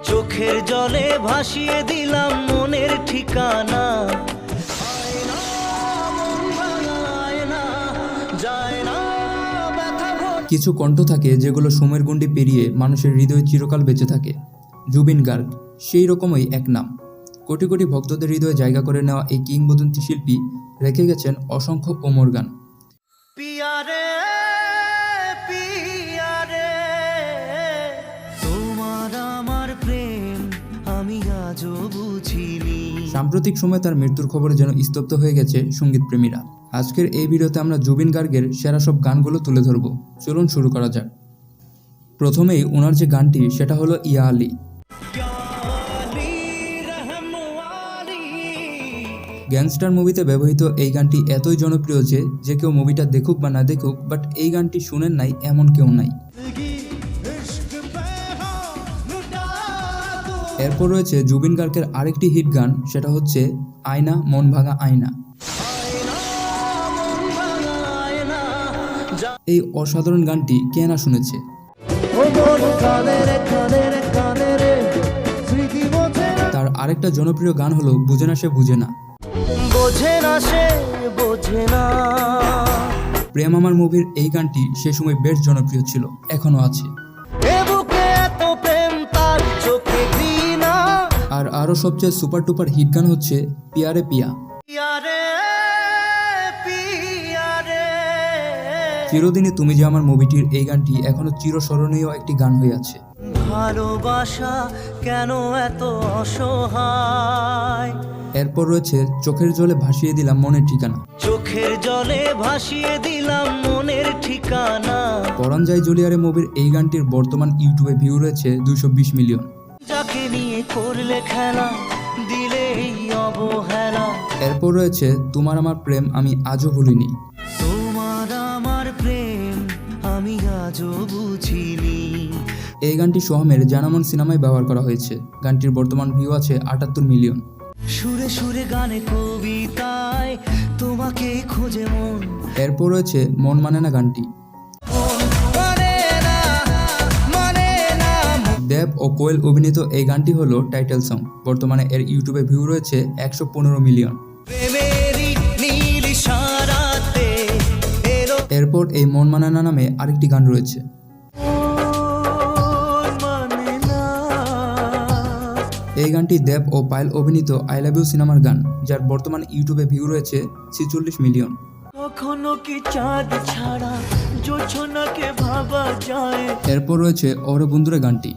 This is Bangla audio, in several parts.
চোখের জলে ভাসিয়ে দিলাম মনের ঠিকানা। কিছু কণ্ঠ থাকে যেগুলো সময়ের গণ্ডি পেরিয়ে মানুষের হৃদয়ে চিরকাল বেঁচে থাকে। জুবিন গার্গ সেই রকমই এক নাম। কোটি কোটি ভক্তদের হৃদয়ে জায়গা করে নেওয়া এই কিংবদন্তি শিল্পী রেখে গেছেন অসংখ্য ওমর গান। পিয়ারে সাম্প্রতিক সময়ে তার মৃত্যুর খবরে যেন স্তব্ধ হয়ে গেছে সংগীত প্রেমীরা আজকের এই ভিডিওতে আমরা জুবিন গার্গের সেরা সব গানগুলো তুলে ধরব। চলুন শুরু করা যাক। প্রথমেই ওনার যে গানটি, সেটা হলো ইয়া আলী। গ্যাংস্টার মুভিতে ব্যবহৃত এই গানটি এতই জনপ্রিয় যে যে কেউ মুভিটা দেখুক বা না দেখুক, বাট এই গানটি শুনেন নাই এমন কেউ নাই। এরপর রয়েছে জুবিন গার্গের আরেকটি হিট গান সেটা হচ্ছে আয়না মন ভাঙা আয়না। এই অসাধারণ গানটি কে না শুনেছে? তার আরেকটা জনপ্রিয় গান হলো বুঝে না সে বুঝে না। বোঝে না সে বোঝে না। প্রেম আমার মুভির এই গানটি সে সময় বেশ জনপ্রিয় ছিল এখনও আছে। আরও সবচেয়ে সুপার টুপার হিট গান হচ্ছে পিয়ারে পিয়া। পিয়ারে তুমি যে আমার মুভিটির এই গানটি এখনও চিরস্মরণীয় একটি গান হয়ে আছে। ভালোবাসা কেন এত অসহায়? এরপর রয়েছে চোখের জলে ভাসিয়ে দিলাম মনের ঠিকানা। চোখের জলে ভাসিয়ে দিলাম মনের ঠিকানা। পরাণ যায় জুলিয়ারে মুভির এই গানটির বর্তমান ইউটিউবে ভিউ রয়েছে দুশো বিশ মিলিয়ন। যাকে করলে খেলা দিলে অবহেলা। এরপর রয়েছে তোমার আমার প্রেম আমি আজও ভুলিনি। তোমার আমার প্রেম আমি আজও বুঝিনি। এই গানটি সোহামের জানামন সিনেমায় ব্যবহার করা হয়েছে। গানটির বর্তমান ভিউ আছে আটাত্তর মিলিয়ন। সুরে সুরে গানে কবিতায় তোমাকে খুঁজে মন। এরপর রয়েছে মন মানে না গানটি। দেব ও কোয়েল অভিনীত এই গানটি হলো টাইটেল সং। বর্তমানে এর ইউটিউবে ভিউ রয়েছে একশো পনেরো মিলিয়ন। এরপর এই মন মানে না নামে আরেকটি গান রয়েছে। এই গানটি দেব ও পায়েল অভিনীত আই লাভ ইউ সিনেমার গান যার বর্তমান ইউটিউবে ভিউ রয়েছে ছিচল্লিশ মিলিয়ন। এরপর রয়েছে ওরে বন্ধুরে গানটি।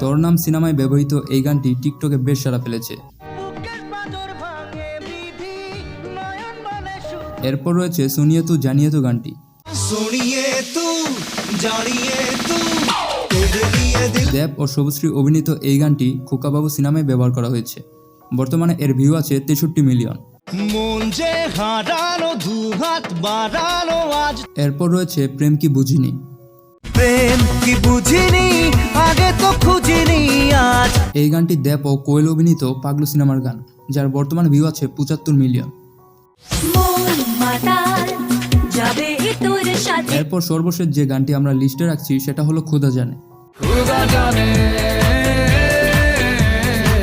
তোর নাম সিনেমায় ব্যবহৃত এই গানটি টিকটকে বেশ সারা ফেলেছে। এরপর রয়েছে শুনিয়ে তু জানিয়ে তু গানটি। দেব ও শুভশ্রী অভিনীত এই গানটি খোকাবাবু সিনেমায় ব্যবহার করা হয়েছে। বর্তমানে এর ভিউ আছে তেষট্টি মিলিয়ন এরপর রয়েছে প্রেম কি বুঝিনি। প্রেম কি বুঝিনি? আগে তো খুঁজিনি আজ। এই গানটি দেব ও কোয়েল অভিনীত পাগলু সিনেমার গান যার বর্তমান ভিউ আছে পঁচাত্তর মিলিয়ন মন মাতাল যাবে তোর সাথে। এরপর সর্বশেষ যে গানটি আমরা লিস্টে রাখছি সেটা হলো খুদা জানে।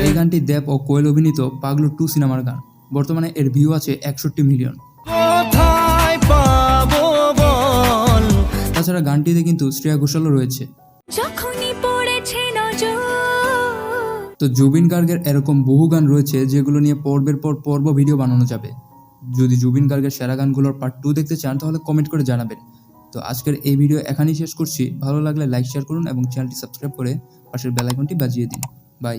এই গানটি দেব ও কোয়েল অভিনীত পাগলু টু সিনেমার গান বর্তমানে এর ভিউ আছে একষট্টি মিলিয়ন তাছাড়া গানটিতে কিন্তু শ্রেয়া ঘোষালও রয়েছে। তো জুবিন গার্গের এরকম বহু গান রয়েছে যেগুলো নিয়ে পর্বের পর পর্ব ভিডিও বানানো যাবে। যদি জুবিন গার্গের সেরা গানগুলোর পার্ট টু দেখতে চান তাহলে কমেন্ট করে জানাবেন। তো আজকের এই ভিডিও এখানেই শেষ করছি। ভালো লাগলে লাইক শেয়ার করুন এবং চ্যানেলটি সাবস্ক্রাইব করে পাশের বেল আইকনটি বাজিয়ে দিন। বাই